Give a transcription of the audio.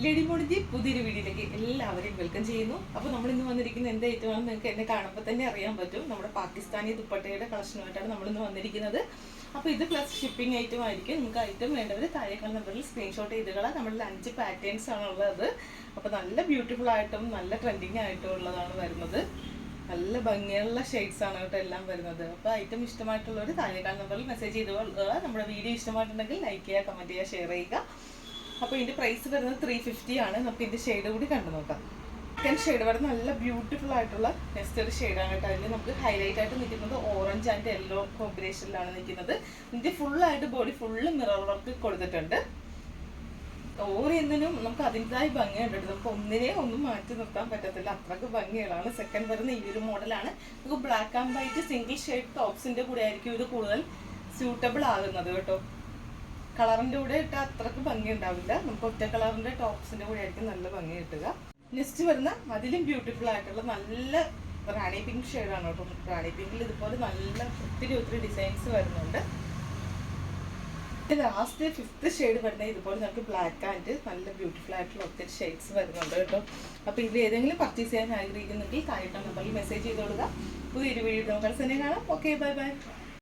ലെഡിമോണിന്റെ പുതിയൊരു വീടിലേക്ക് എല്ലാവരെയും വെൽക്കം ചെയ്യുന്നു. അപ്പോൾ നമ്മൾ ഇന്ന് വന്നിരിക്കുന്ന എന്ത് ഐറ്റമാണെന്ന് നിങ്ങൾക്ക് എന്നെ കാണുമ്പോൾ തന്നെ അറിയാൻ പറ്റും. നമ്മുടെ പാകിസ്ഥാനി ദുപ്പട്ടയുടെ കളക്ഷനുമായിട്ടാണ് നമ്മൾ ഇന്ന് വന്നിരിക്കുന്നത്. അപ്പോൾ ഇത് പ്ലസ് ഷിപ്പിംഗ് ഐറ്റം ആയിരിക്കും. നിങ്ങൾക്ക് ഐറ്റം വേണ്ടവർ താഴേക്കാൾ നമ്പറിൽ സ്ക്രീൻഷോട്ട് ചെയ്ത് കളാം. നമ്മളിൽ അഞ്ച് പാറ്റേൺസ് ആണുള്ളത് അപ്പോൾ നല്ല ബ്യൂട്ടിഫുൾ ആയിട്ടും നല്ല ട്രെൻഡിങ് ആയിട്ടും ഉള്ളതാണ് വരുന്നത്. നല്ല ഭംഗിയുള്ള ഷെയ്ഡ്സ് ആണ് കേട്ടോ എല്ലാം വരുന്നത്. അപ്പോൾ ഐറ്റം ഇഷ്ടമായിട്ടുള്ളവർ താഴേക്കാൾ നമ്പറിൽ മെസ്സേജ് ചെയ്തുകൊള്ളുക നമ്മുടെ വീഡിയോ ഇഷ്ടമായിട്ടുണ്ടെങ്കിൽ ലൈക്ക് ചെയ്യുക കമന്റ് ചെയ്യുക ഷെയർ ചെയ്യുക. അപ്പോൾ ഇതിന്റെ പ്രൈസ് വരുന്നത് ത്രീ ഫിഫ്റ്റി ആണ്. നമുക്ക് ഇതിന്റെ ഷെയ്ഡ് കൂടി കണ്ടു നോക്കാം. സെക്കൻഡ് ഷെയ്ഡ് വരുന്നത് നല്ല ബ്യൂട്ടിഫുൾ ആയിട്ടുള്ള നെസ്റ്റർ ഷെയ്ഡ് ഷെയ്ഡാണ് കേട്ടോ. അതിൽ നമുക്ക് ഹൈലൈറ്റ് ആയിട്ട് നിൽക്കുന്നത് ഓറഞ്ച് ആൻഡ് യെല്ലോ കോമ്പിനേഷനിലാണ് നിൽക്കുന്നത്. ഇതിന്റെ ഫുൾ ആയിട്ട് ബോഡി ഫുള്ള് മിറർ വർക്ക് കൊടുത്തിട്ടുണ്ട്. ഓരോന്നിനും നമുക്ക് അതിന്റെതായ ഭംഗിയുണ്ട്. നമുക്ക് ഒന്നിനെ ഒന്നും മാറ്റി നിർത്താൻ പറ്റത്തില്ല. അത്രയ്ക്ക് ഭംഗികളാണ്. സെക്കൻഡ് വരുന്ന ഈ ഒരു മോഡലാണ് നമുക്ക് black and white single shade ടോപ്സിന്റെ കൂടെ ആയിരിക്കും ഇത് കൂടുതൽ സ്യൂട്ടബിൾ ആകുന്നത് കേട്ടോ. കളറിന്റെ കൂടെ ഇട്ട അത്രയ്ക്ക് ഭംഗി ഉണ്ടാവില്ല നമുക്ക് ഒറ്റ കളറിന്റെ ടോപ്സിന്റെ കൂടെ ആയിരിക്കും നല്ല ഭംഗി കിട്ടുക. നെക്സ്റ്റ് വരുന്ന അതിലും ബ്യൂട്ടിഫുൾ ആയിട്ടുള്ള നല്ല റാണി പിങ്ക് ഷെയ്ഡാണ് കേട്ടോ. റാണി പിങ്കിൽ ഇതുപോലെ നല്ല ഒത്തിരി ഒത്തിരി ഡിസൈൻസ് വരുന്നുണ്ട്. ലാസ്റ്റ് ഫിഫ്ത്ത് ഷെയ്ഡ് വരുന്നത് ഇതുപോലെ നമുക്ക് ബ്ലാക്ക് ആൻഡ് നല്ല ബ്യൂട്ടിഫുൾ ആയിട്ടുള്ള ഒത്തിരി ഷെയ്ഡ്സ് വരുന്നുണ്ട് കേട്ടോ. അപ്പോൾ ഇത് ഏതെങ്കിലും പർച്ചേസ് ചെയ്യാൻ ആഗ്രഹിക്കുന്നെങ്കിൽ താഴെ നമ്പറിൽ മെസ്സേജ് ചെയ്ത് കൊടുക്കുക. പുതിയൊരു വീഡിയോ നമുക്ക് തന്നെ കാണാം. Okay bye bye